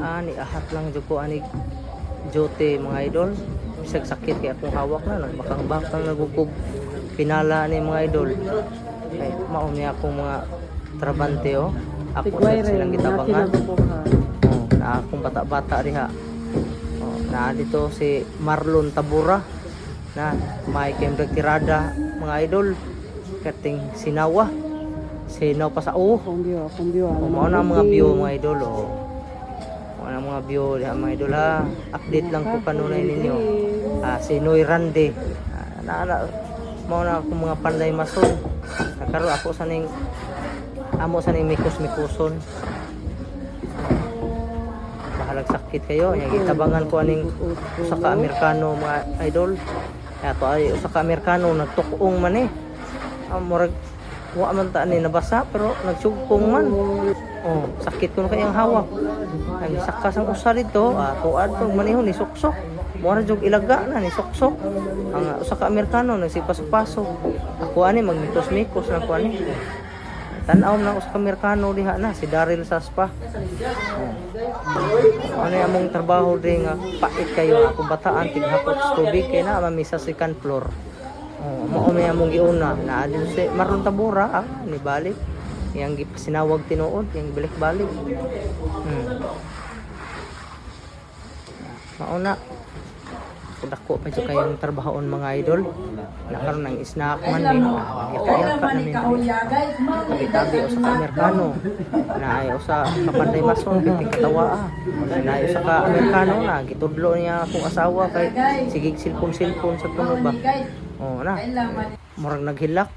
ani ahat lang jud ko ani jote mga idol. Bisag sakit kay akong hawak na nagbakang-bakang nagugog. Pinala ni mga idol. Kay mao niya akong mga trabante oh. Ako sa silang gitabangan. oh, na akong bata-bata diha oh, na dito si Marlon Tabura na may kembra tirada mga idol. Kating sinawa. Sinaw pa sa oh. Kumbyo. Oh, mao na mga view mga idol oh. Ang mga view diha mga idol ha. Update lang ko kanunay ninyo. Ah, si Noy Rande. Ah, na, na, mao na akong mga panday mason. Nagkaroon ako sa ning amo sa ning mikos mikuson. Bahalag sakit kayo. Yang gitabangan ko aning usa ka Amerikano mga idol. Kaya to ay usa ka Amerikano nagtukong man eh. Ah, murag wa man ta ni nabasa pero nagsugpong man. Oh, sakit ko kayang hawak. Ang sakas ang usa dito, ah, tuad to manihon ni suksok. Mura jog ilaga na ni suksok. Ang usa ka Amerikano nagsipas-pasok. Ako ani magmitos-mikos na ko ani. Tanaw na usa ka Amerikano diha na si Daryl Saspa. Oh. Ano yung among trabaho din nga pait kayo akong bataan tighapot sa tubig kay na mami sa second floor. Oh, mao may among giuna na adin si Marlon Tabura ah, ni balik. Yang gipasinawag tinuod, yang balik-balik. Hmm. Mauna. Dako pa dyan kayong trabahon mga idol. Nakaroon ng snack man din. Yaka-yaka namin. Tabi-tabi o sa Amerikano. Na ay o sa kapanday mason, biting katawa ah. Na ay o sa ka Amerikano na. Gitudlo niya akong asawa kay sigig silpon-silpon sa tunog ba. Oh, na. Murag naghilak.